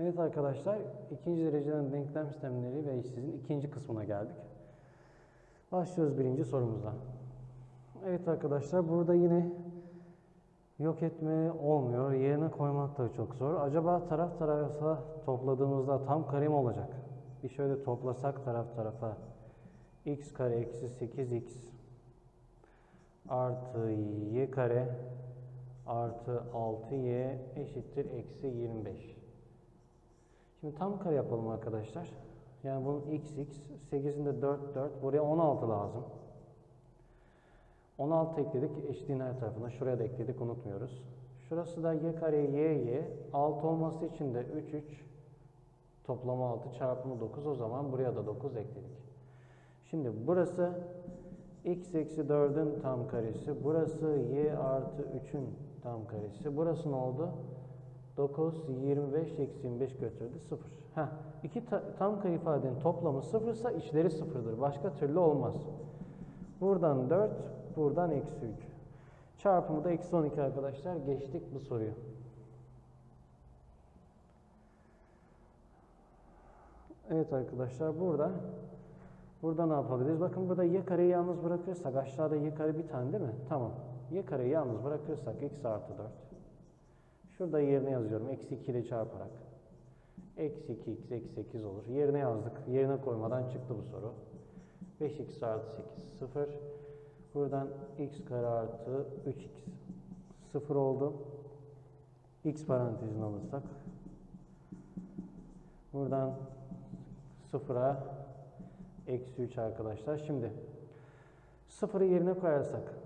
Evet arkadaşlar, ikinci dereceden denklem sistemleri ve işsizin ikinci kısmına geldik. Başlıyoruz birinci sorumuza. Evet arkadaşlar, burada yine yok etme olmuyor. Yerine koymak da çok zor. Acaba taraf tarafa topladığımızda tam kare mi olacak? Bir şöyle toplasak taraf tarafa. x kare eksi 8x artı y kare artı 6y eşittir eksi 25. Şimdi tam kare yapalım arkadaşlar. Yani bunun x x 8'in de 4 4 buraya 16 lazım. 16 ekledik eşitliğin her tarafına. Şuraya da ekledik unutmuyoruz. Şurası da y kare y y. 6 olması için de 3 3 toplamı 6 çarpımı 9 o zaman buraya da 9 ekledik. Şimdi burası x eksi 4'ün tam karesi. Burası y artı 3'ün tam karesi. Burası ne oldu? 9, 25, eksi 25 götürdü 0. Heh, iki ta tam kare ifadenin toplamı 0 ise içleri 0'dır. Başka türlü olmaz. Buradan 4, buradan eksi 3. Çarpımı da eksi 12 arkadaşlar. Geçtik bu soruyu. Evet arkadaşlar burada burada ne yapabiliriz? Bakın burada y kareyi yalnız bırakırsak aşağıda y kare bir tane değil mi? Tamam. Y kareyi yalnız bırakırsak x artı 4. Şurada yerine yazıyorum. Eksi 2 ile çarparak. Eksi 2x eksi 8 olur. Yerine yazdık. Yerine koymadan çıktı bu soru. 5x artı 8 0. Buradan x kare artı 3x 0 oldu. x parantezini alırsak. Buradan 0'a eksi 3 arkadaşlar. Şimdi 0'ı yerine koyarsak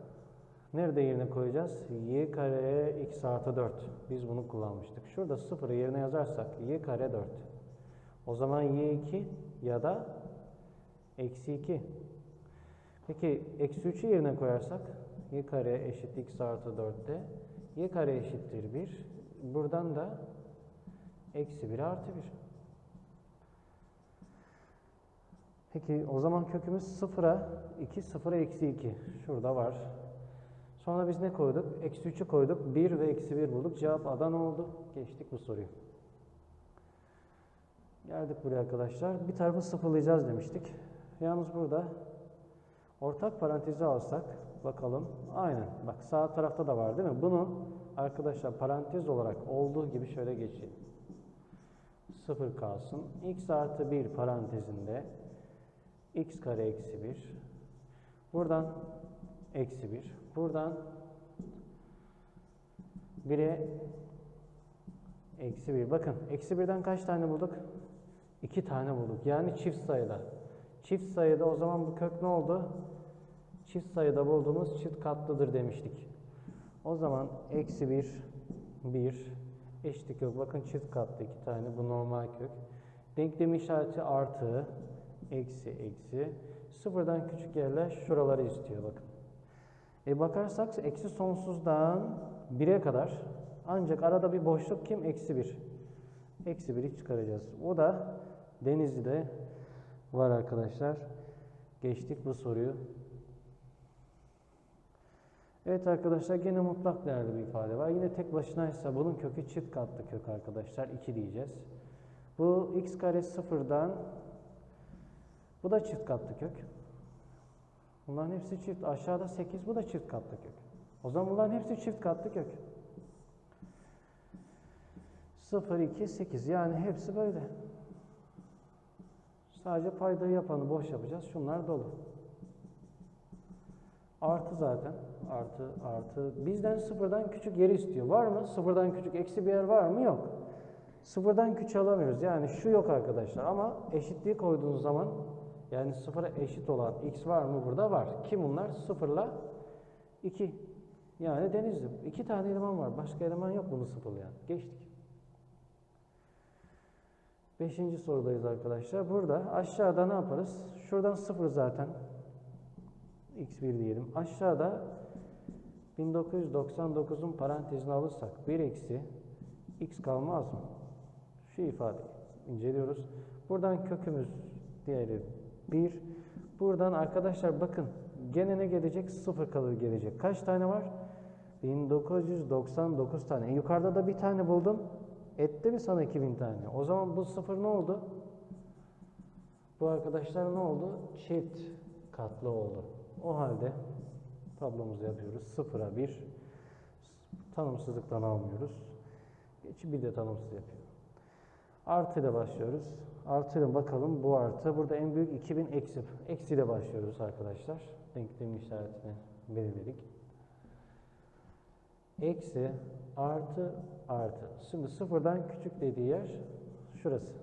Nerede yerine koyacağız? y kare x artı 4. Biz bunu kullanmıştık. Şurada 0'ı yerine yazarsak y kare 4. O zaman y2 ya da eksi 2. Peki eksi 3'ü yerine koyarsak y kare eşit x artı 4'te y kare eşittir 1. Buradan da eksi 1 artı 1. Peki o zaman kökümüz 0'a 2, 0'a eksi 2. Şurada var. Sonra biz ne koyduk? Eksi 3'ü koyduk. 1 ve eksi 1 bulduk. Cevap Adana oldu. Geçtik bu soruyu. Geldik buraya arkadaşlar. Bir tarafı sıfırlayacağız demiştik. Yalnız burada ortak parantezi alsak bakalım. Aynen. Bak sağ tarafta da var değil mi? Bunu arkadaşlar parantez olarak olduğu gibi şöyle geçelim. 0 kalsın. x artı 1 parantezinde x kare eksi 1. Buradan eksi 1. Buradan 1'e eksi 1. Bakın eksi 1'den kaç tane bulduk? 2 tane bulduk. Yani çift sayıda. Çift sayıda o zaman bu kök ne oldu? Çift sayıda bulduğumuz çift katlıdır demiştik. O zaman eksi 1, 1 eşitlik yok. Bakın çift katlı 2 tane. Bu normal kök. Denklem işareti artı, eksi, eksi. Sıfırdan küçük yerler şuraları istiyor bakın. E bakarsak eksi sonsuzdan 1'e kadar ancak arada bir boşluk kim? Eksi 1. Eksi 1'i çıkaracağız. O da Denizli'de var arkadaşlar. Geçtik bu soruyu. Evet arkadaşlar gene mutlak değerli bir ifade var. Yine tek başınaysa bunun kökü çift katlı kök arkadaşlar. 2 diyeceğiz. Bu x kare sıfırdan bu da çift katlı kök. Bunların hepsi çift. Aşağıda 8 bu da çift katlı kök. O zaman bunların hepsi çift katlı kök. 0, 2, 8 yani hepsi böyle. Sadece paydayı yapanı boş yapacağız. Şunlar dolu. Artı zaten. Artı, artı. Bizden sıfırdan küçük yeri istiyor. Var mı? Sıfırdan küçük eksi bir yer var mı? Yok. Sıfırdan küçük alamıyoruz. Yani şu yok arkadaşlar. Ama eşitliği koyduğunuz zaman yani sıfıra eşit olan x var mı burada? Var. Kim bunlar? Sıfırla 2. Yani denizli. İki tane eleman var. Başka eleman yok bunu sıfırlayan. Geçtik. Beşinci sorudayız arkadaşlar. Burada aşağıda ne yaparız? Şuradan sıfır zaten. x1 diyelim. Aşağıda 1999'un parantezini alırsak 1 eksi x kalmaz mı? Şu ifade inceliyoruz. Buradan kökümüz diğeri 1. Buradan arkadaşlar bakın gene ne gelecek? 0 kalır gelecek. Kaç tane var? 1999 tane. E, yukarıda da bir tane buldum. Etti mi sana 2000 tane? O zaman bu sıfır ne oldu? Bu arkadaşlar ne oldu? Çift katlı oldu. O halde tablomuzu yapıyoruz. Sıfıra bir. Tanımsızlıktan almıyoruz. Bir de tanımsız yapıyor. Artı ile başlıyoruz. Artı ile bakalım bu artı. Burada en büyük 2000 eksi. Eksi ile başlıyoruz arkadaşlar. Denklemin işaretini belirledik. Eksi, artı, artı. Şimdi sıfırdan küçük dediği yer şurası.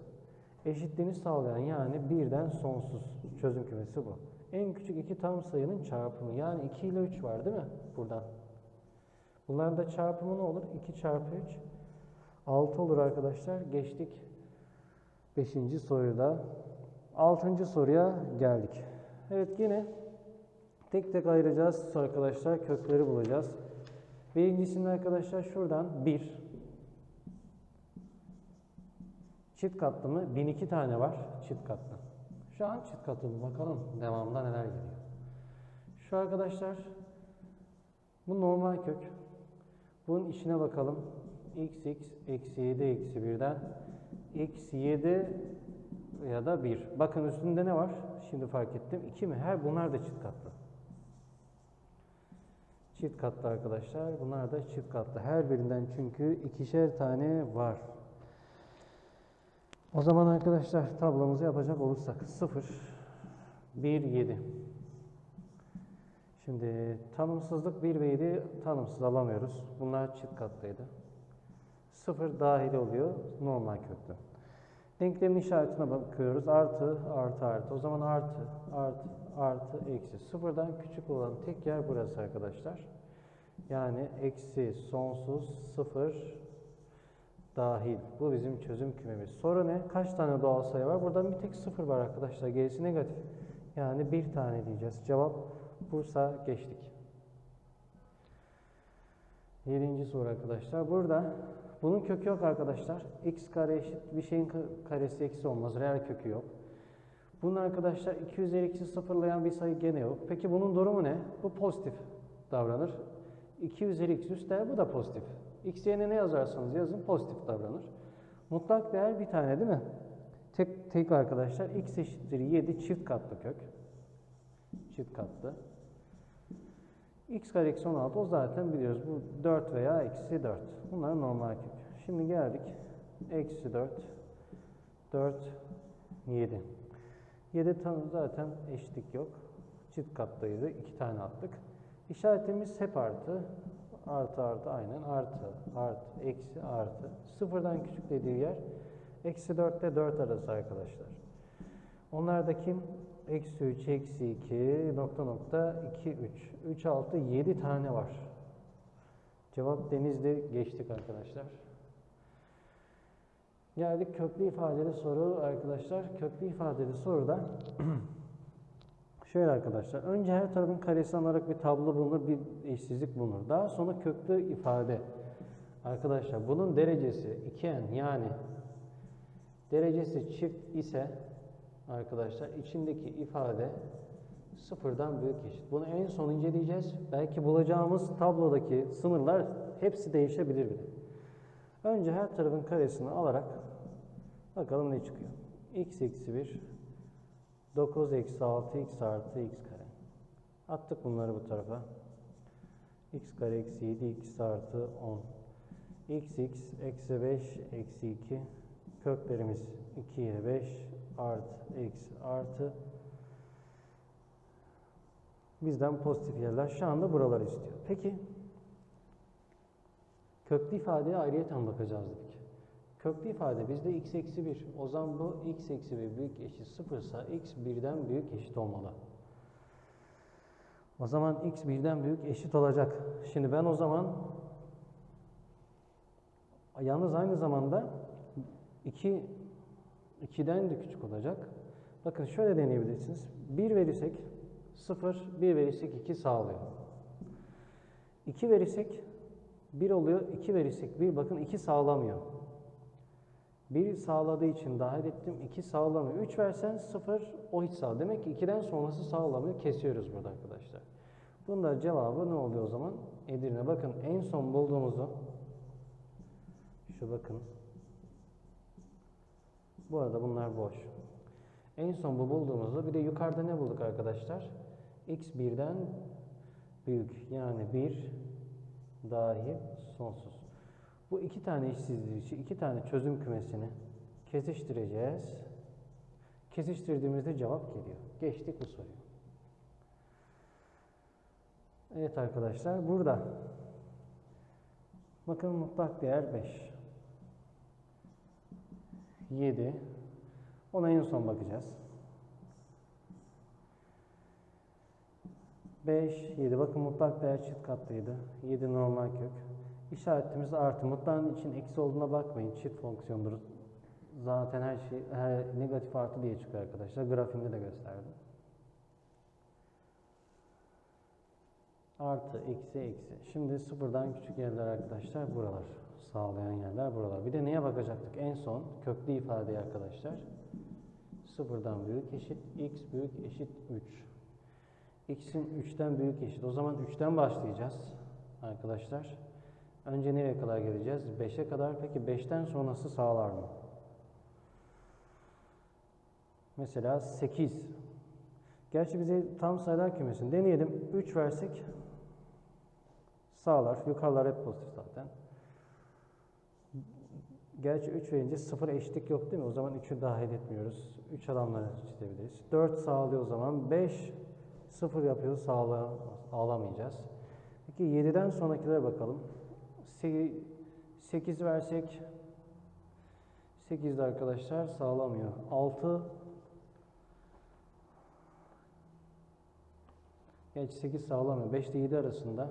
Eşitliğini sağlayan yani birden sonsuz çözüm kümesi bu. En küçük iki tam sayının çarpımı yani 2 ile 3 var değil mi buradan? Bunların da çarpımı ne olur? 2 çarpı 3 6 olur arkadaşlar. Geçtik 5. soruda. 6. soruya geldik. Evet yine tek tek ayıracağız arkadaşlar. Kökleri bulacağız. Birincisinde arkadaşlar şuradan 1 çift katlı mı? 1002 tane var çift katlı. Şu an çift katlı? Bakalım devamında neler geliyor. Şu arkadaşlar bu normal kök. Bunun içine bakalım. x x eksi 7 eksi 1'den x 7 ya da 1. Bakın üstünde ne var? Şimdi fark ettim. 2 mi? Her bunlar da çift katlı. Çift katlı arkadaşlar. Bunlar da çift katlı. Her birinden çünkü ikişer tane var. O zaman arkadaşlar tablomuzu yapacak olursak 0, 1, 7. Şimdi tanımsızlık 1 ve 7 tanımsız alamıyoruz. Bunlar çift katlıydı. 0 dahil oluyor normal köklü. Denklemin işaretine bakıyoruz. Artı, artı, artı. O zaman artı, artı, artı, eksi. Sıfırdan küçük olan tek yer burası arkadaşlar. Yani eksi, sonsuz, sıfır, dahil. Bu bizim çözüm kümemiz. Soru ne? Kaç tane doğal sayı var? Buradan bir tek sıfır var arkadaşlar. Gerisi negatif. Yani bir tane diyeceğiz. Cevap Bursa geçtik. Yedinci soru arkadaşlar. Burada bunun kökü yok arkadaşlar. x kare eşit bir şeyin karesi eksi olmaz. Reel kökü yok. Bunun arkadaşlar 2 üzeri x'i sıfırlayan bir sayı gene yok. Peki bunun durumu ne? Bu pozitif davranır. 2 üzeri x üstte bu da pozitif. X yerine ne yazarsanız yazın pozitif davranır. Mutlak değer bir tane değil mi? Tek, tek arkadaşlar x eşittir 7 çift katlı kök. Çift katlı. x kare eksi 16 o zaten biliyoruz. Bu 4 veya eksi 4. Bunlar normal kök. Şimdi geldik. Eksi 4. 4. 7. 7 tane zaten eşitlik yok. Çift katlıydı. 2 tane attık. İşaretimiz hep artı. Artı artı aynen artı artı eksi artı. Sıfırdan küçük dediği yer eksi 4 ile 4 arası arkadaşlar. Onlar da kim? Eksi 3, eksi 2, nokta nokta 2, 3. 3, 6, 7 tane var. Cevap denizli geçtik arkadaşlar. Geldik köklü ifadeli soru arkadaşlar. Köklü ifadeli soruda Şöyle arkadaşlar, önce her tarafın karesi alarak bir tablo bulunur, bir eşsizlik bulunur. Daha sonra köklü ifade. Arkadaşlar bunun derecesi 2n yani derecesi çift ise arkadaşlar içindeki ifade sıfırdan büyük eşit. Bunu en son inceleyeceğiz. Belki bulacağımız tablodaki sınırlar hepsi değişebilir bile. Önce her tarafın karesini alarak bakalım ne çıkıyor. x eksi 1 9 eksi 6 x artı x kare. Attık bunları bu tarafa. x kare eksi 7 x artı 10. x x eksi 5 eksi 2. Köklerimiz 2 ile 5 artı eksi artı. Bizden pozitif yerler şu anda buraları istiyor. Peki köklü ifadeye ayrıyeten bakacağız dedik. Köklü ifade bizde x eksi 1. O zaman bu x eksi 1 büyük eşit 0 ise x birden büyük eşit olmalı. O zaman x birden büyük eşit olacak. Şimdi ben o zaman yalnız aynı zamanda 2 2'den de küçük olacak. Bakın şöyle deneyebilirsiniz. 1 verirsek 0, 1 verirsek 2 sağlıyor. 2 verirsek 1 oluyor, 2 verirsek 1 bakın 2 sağlamıyor. 1 sağladığı için dahil ettim. 2 sağlamıyor. 3 versen 0 o hiç sağ. Demek ki 2'den sonrası sağlamıyor. Kesiyoruz burada arkadaşlar. Bunda cevabı ne oluyor o zaman? Edirne. Bakın en son bulduğumuzu şu bakın Bu arada bunlar boş. En son bu bulduğumuzda bir de yukarıda ne bulduk arkadaşlar? x birden büyük yani 1 dahil sonsuz. Bu iki tane işsizliği için iki tane çözüm kümesini kesiştireceğiz. Kesiştirdiğimizde cevap geliyor. Geçtik bu soruyu. Evet arkadaşlar burada bakın mutlak değer 5 7 ona en son bakacağız. 5, 7. Bakın mutlak değer çift katlıydı. 7 normal kök. İşaretimiz artı. Mutlağın için eksi olduğuna bakmayın. Çift fonksiyondur. Zaten her şey her negatif artı diye çıkıyor arkadaşlar. Grafiğinde de gösterdim. Artı, eksi, eksi. Şimdi sıfırdan küçük yerler arkadaşlar buralar. Sağlayan yerler buralar. Bir de neye bakacaktık? En son köklü ifadeye arkadaşlar. Sıfırdan büyük eşit, x büyük eşit 3. x'in 3'ten büyük eşit. O zaman 3'ten başlayacağız arkadaşlar. Önce nereye kadar geleceğiz? 5'e kadar. Peki 5'ten sonrası sağlar mı? Mesela 8. Gerçi bize tam sayılar kümesini deneyelim. 3 versek sağlar. Yukarılar hep pozitif zaten. Gerçi 3 verince 0 eşitlik yok değil mi? O zaman 3'ü dahil etmiyoruz. 3 adamları çizebiliriz. 4 sağlıyor o zaman. 5 0 yapıyor sağla alamayacağız. Peki 7'den sonrakilere bakalım. 8 versek 8'de arkadaşlar sağlamıyor. 6 Geç 8 sağlamıyor. 5 ile 7 arasında.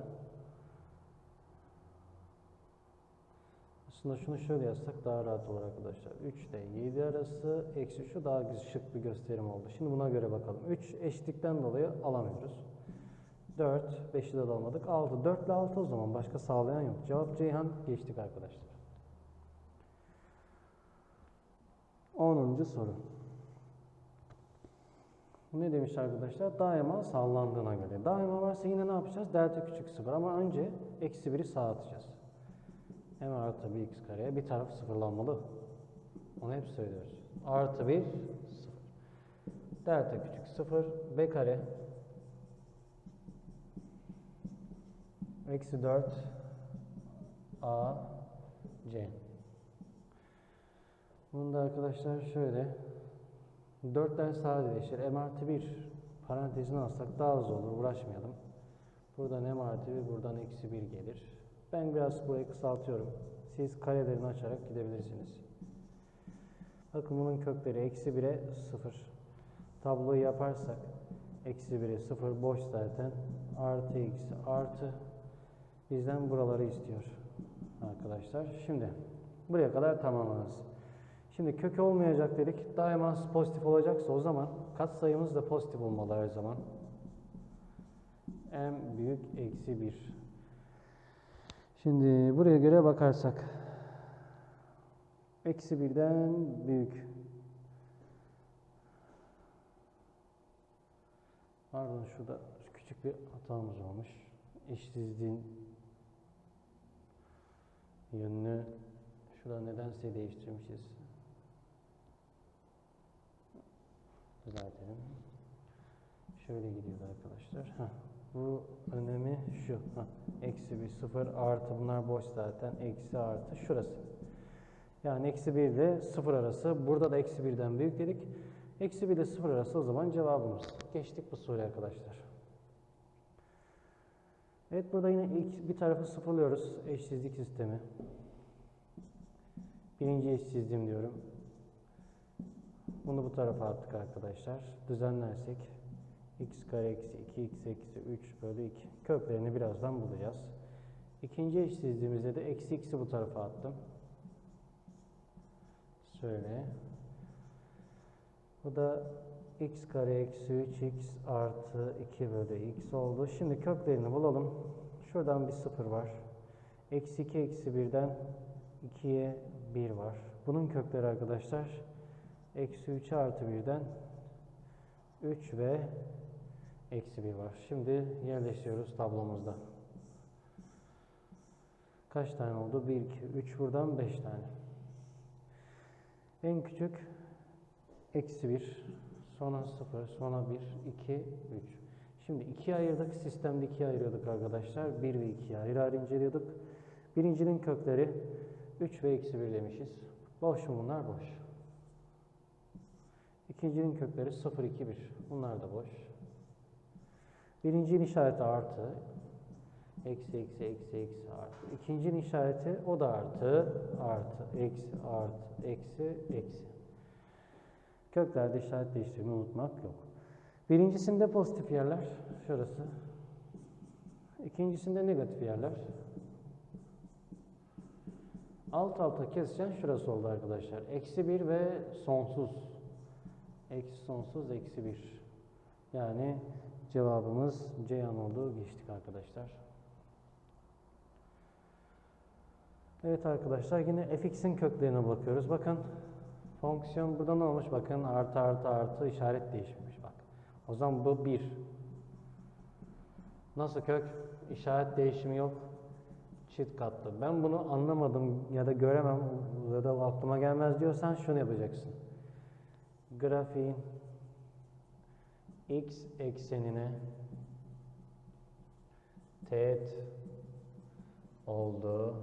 Aslında şunu şöyle yazsak daha rahat olur arkadaşlar. 3 ile 7 arası eksi şu daha şık bir gösterim oldu. Şimdi buna göre bakalım. 3 eşitlikten dolayı alamıyoruz. 4, 5'i de almadık. 6, 4 ile 6 o zaman başka sağlayan yok. Cevap Ceyhan geçtik arkadaşlar. 10. soru. Ne demiş arkadaşlar? Daima sağlandığına göre. Daima varsa yine ne yapacağız? Delta küçük sıfır ama önce eksi 1'i sağa atacağız. m artı 1 x kareye bir taraf sıfırlanmalı. Onu hep söylüyoruz. Artı 1 sıfır. Delta küçük sıfır. b kare eksi 4 a c. Bunu da arkadaşlar şöyle 4'ler sadeleşir. M artı 1 parantezine alsak daha hızlı olur. Uğraşmayalım. Buradan M artı 1, buradan eksi 1 gelir. Ben biraz burayı kısaltıyorum. Siz karelerini açarak gidebilirsiniz. Bakın bunun kökleri eksi 1'e 0. Tabloyu yaparsak eksi 1'e 0 boş zaten. Artı eksi artı bizden buraları istiyor arkadaşlar. Şimdi buraya kadar tamamlanız. Şimdi kök olmayacak dedik. Daima pozitif olacaksa o zaman katsayımız da pozitif olmalı her zaman. m büyük eksi 1. Şimdi buraya göre bakarsak eksi 1'den büyük. Pardon şurada küçük bir hatamız olmuş. Eşsizliğin yönünü şurada nedense değiştirmişiz. Düzeltelim. Şöyle gidiyordu arkadaşlar. Heh. Bu önemi şu. Heh. Eksi 1, 0, artı bunlar boş zaten. Eksi artı şurası. Yani eksi 1 ile 0 arası. Burada da eksi 1'den büyük dedik. Eksi 1 ile 0 arası o zaman cevabımız. Geçtik bu soruya arkadaşlar. Evet burada yine ilk bir tarafı sıfırlıyoruz. Eşsizlik sistemi. Birinci eşsizliğim diyorum. Bunu bu tarafa attık arkadaşlar. Düzenlersek x kare eksi 2x eksi 3 bölü 2 köklerini birazdan bulacağız. İkinci eşsizliğimizde de eksi x'i bu tarafa attım. Şöyle. Bu da x kare eksi 3x artı 2 bölü x oldu. Şimdi köklerini bulalım. Şuradan bir sıfır var. Eksi 2 eksi 1'den 2'ye 1 var. Bunun kökleri arkadaşlar eksi 3 artı 1'den 3 ve eksi 1 var. Şimdi yerleştiriyoruz tablomuzda. Kaç tane oldu? 1, 2, 3 buradan 5 tane. En küçük eksi 1, sonra 0, sonra 1, 2, 3. Şimdi 2'ye ayırdık. Sistemde 2'ye ayırıyorduk arkadaşlar. 1 ve 2'yi ayrı ayrı inceliyorduk. Birincinin kökleri 3 ve eksi 1 demişiz. Boş mu bunlar? Boş. İkincinin kökleri 0, 2, 1. Bunlar da boş. Birincinin işareti artı. Eksi, eksi, eksi, eksi, artı. İkincinin işareti o da artı, artı, eksi, artı, eksi, eksi. Köklerde işaret değiştirmeyi unutmak yok. Birincisinde pozitif yerler, şurası. İkincisinde negatif yerler. Alt alta keseceğim, şurası oldu arkadaşlar. Eksi 1 ve sonsuz. Eksi sonsuz, eksi 1. Yani cevabımız Ceyhan oldu. Geçtik arkadaşlar. Evet arkadaşlar yine fx'in köklerine bakıyoruz. Bakın fonksiyon burada ne olmuş? Bakın artı artı artı işaret değişmiş bak. O zaman bu 1. Nasıl kök? İşaret değişimi yok. Çift katlı. Ben bunu anlamadım ya da göremem ya da aklıma gelmez diyorsan şunu yapacaksın. Grafiğin x eksenine teğet olduğu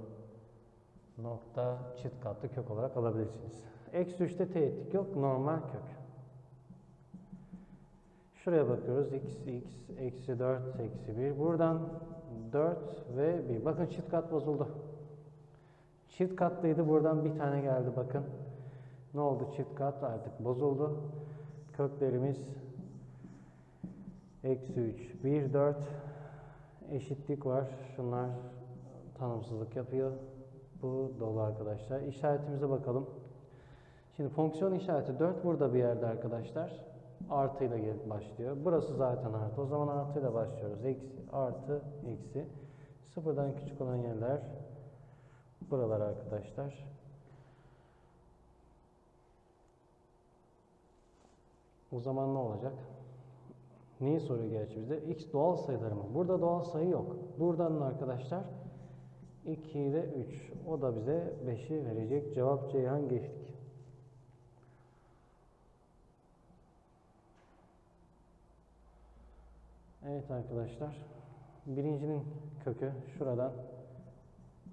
nokta çift katlı kök olarak alabilirsiniz. Eksi 3'te teğetlik yok, normal kök. Şuraya bakıyoruz. x, x, eksi 4, eksi 1. Buradan 4 ve 1. Bakın çift kat bozuldu. Çift katlıydı. Buradan bir tane geldi bakın. Ne oldu? Çift kat artık bozuldu. Köklerimiz eksi 3, 1, 4 eşitlik var. Şunlar tanımsızlık yapıyor. Bu dolu arkadaşlar. İşaretimize bakalım. Şimdi fonksiyon işareti 4 burada bir yerde arkadaşlar. Artıyla gelip başlıyor. Burası zaten artı. O zaman artıyla başlıyoruz. Eksi, artı, eksi. Sıfırdan küçük olan yerler buralar arkadaşlar. O zaman ne olacak? Neyi soruyor gerçi bize? X doğal sayılar mı? Burada doğal sayı yok. Buradan arkadaşlar 2 ile 3. O da bize 5'i verecek. Cevap Ceyhan geçtik. Evet arkadaşlar. Birincinin kökü şuradan.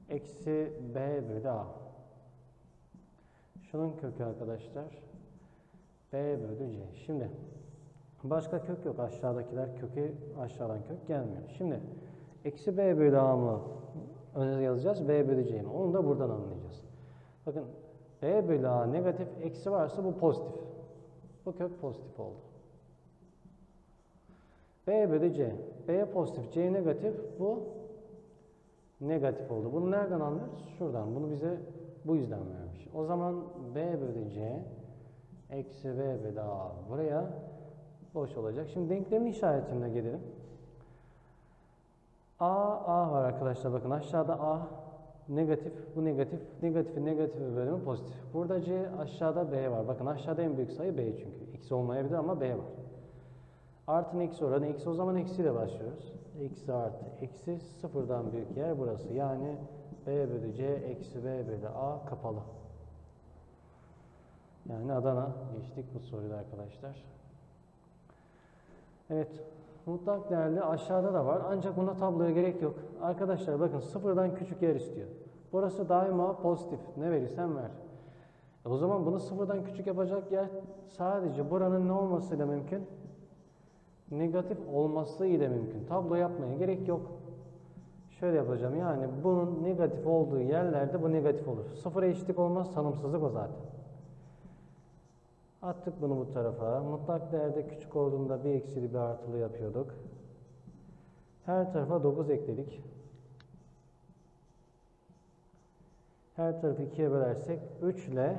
Eksi B bölü A. Şunun kökü arkadaşlar. B bölü C. Şimdi başka kök yok. Aşağıdakiler kökü aşağıdan kök gelmiyor. Şimdi eksi B bölü A mı öne yazacağız? B bölü C mi? Onu da buradan anlayacağız. Bakın B bölü A negatif eksi varsa bu pozitif. Bu kök pozitif oldu. B bölü C. B pozitif, C negatif. Bu negatif oldu. Bunu nereden anlıyoruz? Şuradan. Bunu bize bu yüzden vermiş. O zaman B bölü C eksi B bölü A buraya boş olacak. Şimdi denklemin işaretine gelelim. A, A var arkadaşlar. Bakın aşağıda A negatif, bu negatif, negatifi negatifi bölümü pozitif. Burada C, aşağıda B var. Bakın aşağıda en büyük sayı B çünkü. X olmayabilir ama B var. Artın eksi oranı. Eksi o zaman eksiyle başlıyoruz. Eksi artı. Eksi sıfırdan büyük yer burası. Yani B bölü C eksi B bölü A kapalı. Yani Adana geçtik bu soruyu arkadaşlar. Evet. Mutlak değerli aşağıda da var. Ancak buna tabloya gerek yok. Arkadaşlar bakın sıfırdan küçük yer istiyor. Burası daima pozitif. Ne verirsen ver. E o zaman bunu sıfırdan küçük yapacak yer sadece buranın ne olmasıyla mümkün? Negatif olması ile mümkün. Tablo yapmaya gerek yok. Şöyle yapacağım yani bunun negatif olduğu yerlerde bu negatif olur. Sıfıra eşitlik olmaz tanımsızlık o zaten. Attık bunu bu tarafa. Mutlak değerde küçük olduğunda bir eksili bir artılı yapıyorduk. Her tarafa 9 ekledik. Her tarafı 2'ye bölersek 3 ile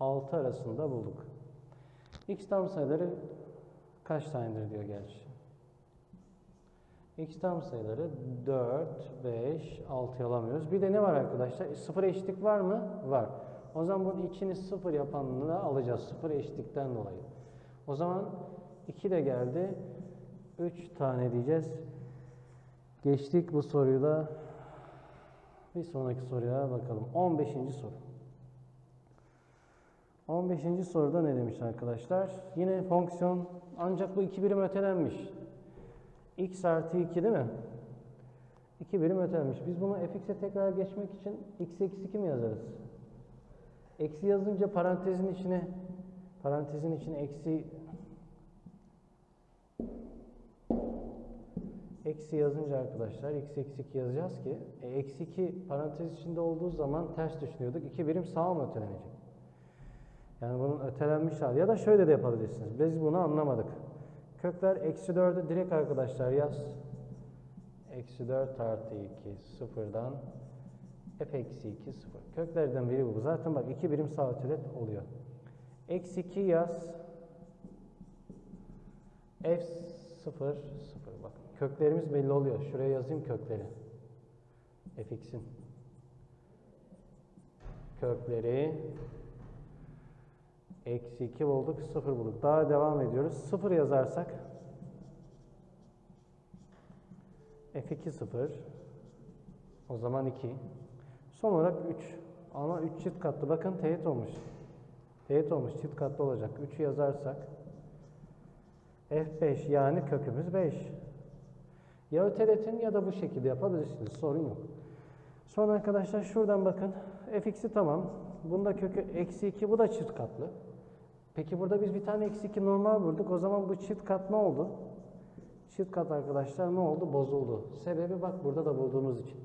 6 arasında bulduk. X tam sayıları kaç tanedir diyor gerçi. X tam sayıları 4, 5, 6 alamıyoruz. Bir de ne var arkadaşlar? E, sıfır eşitlik var mı? Var. O zaman bunun içini sıfır yapanını da alacağız. Sıfır eşitlikten dolayı. O zaman 2 de geldi. 3 tane diyeceğiz. Geçtik bu soruyu da. Bir sonraki soruya bakalım. 15. soru. 15. soruda ne demiş arkadaşlar? Yine fonksiyon ancak bu iki birim ötelenmiş. x artı 2 değil mi? 2 birim ötelenmiş. Biz bunu fx'e tekrar geçmek için x eksi 2 mi yazarız? Eksi yazınca parantezin içine parantezin içine eksi eksi yazınca arkadaşlar x eksi 2 yazacağız ki e, eksi 2 parantez içinde olduğu zaman ters düşünüyorduk. 2 birim sağa mı ötelenecek? Yani bunun ötelenmiş hali. Ya da şöyle de yapabilirsiniz. Biz bunu anlamadık. Kökler eksi 4'ü direkt arkadaşlar yaz. Eksi 4 artı 2 sıfırdan f eksi 2 sıfır. Köklerden biri bu. Zaten bak 2 birim sağ ötelet oluyor. Eksi 2 yaz. f 0 0. Bak köklerimiz belli oluyor. Şuraya yazayım kökleri. fx'in kökleri Eksi 2 bulduk, 0 bulduk. Daha devam ediyoruz. 0 yazarsak? F2 0 o zaman 2 son olarak 3 ama 3 çift katlı. Bakın teğet olmuş. Teğet olmuş. Çift katlı olacak. 3'ü yazarsak? F5 yani kökümüz 5 ya öteletin ya da bu şekilde yapabilirsiniz. Sorun yok. Sonra arkadaşlar şuradan bakın. Fx'i tamam. Bunda kökü eksi 2 bu da çift katlı Peki burada biz bir tane eksi 2 normal vurduk. O zaman bu çift kat ne oldu? Çift kat arkadaşlar ne oldu? Bozuldu. Sebebi bak burada da bulduğumuz için.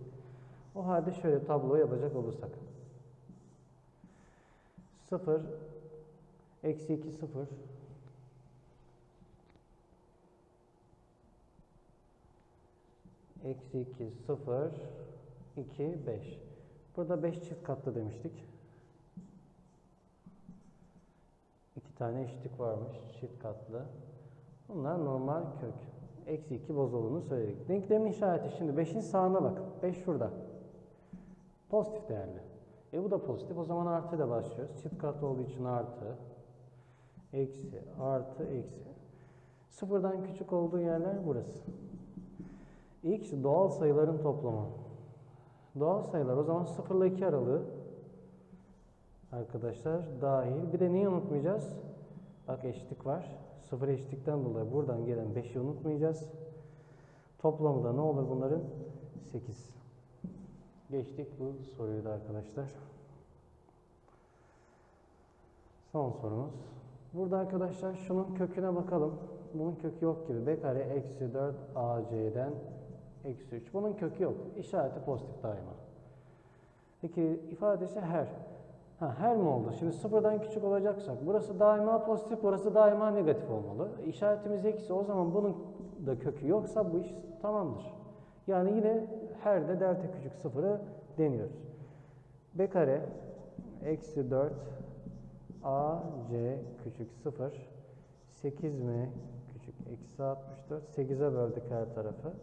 O halde şöyle tablo yapacak olursak. 0 eksi 2 0 eksi 2 0 2 5 Burada 5 çift katlı demiştik. İki tane eşitlik varmış çift katlı. Bunlar normal kök. Eksi 2 bozulduğunu söyledik. Denklemin işareti şimdi 5'in sağına bak. 5 şurada. Pozitif değerli. E bu da pozitif. O zaman artı ile başlıyoruz. Çift katlı olduğu için artı. Eksi, artı, eksi. Sıfırdan küçük olduğu yerler burası. X doğal sayıların toplamı. Doğal sayılar o zaman 0 ile 2 aralığı arkadaşlar dahil. Bir de neyi unutmayacağız? Bak eşitlik var. Sıfır eşitlikten dolayı buradan gelen 5'i unutmayacağız. Toplamı da ne olur bunların? 8. Geçtik bu soruyu da arkadaşlar. Son sorumuz. Burada arkadaşlar şunun köküne bakalım. Bunun kökü yok gibi. B kare eksi 4 AC'den eksi 3. Bunun kökü yok. İşareti pozitif daima. Peki ifadesi her. Ha, her mi oldu? Şimdi sıfırdan küçük olacaksak burası daima pozitif, burası daima negatif olmalı. İşaretimiz eksi o zaman bunun da kökü yoksa bu iş tamamdır. Yani yine her de delta küçük sıfırı deniyoruz. B kare eksi 4 A C küçük 0 8 m küçük eksi 64 8'e böldük her tarafı.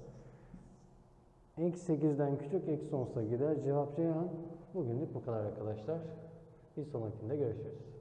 Eksi 8'den küçük eksi 10'sa gider. Cevap Ceyhan. Bugünlük bu kadar arkadaşlar. Bir sonrakinde görüşürüz.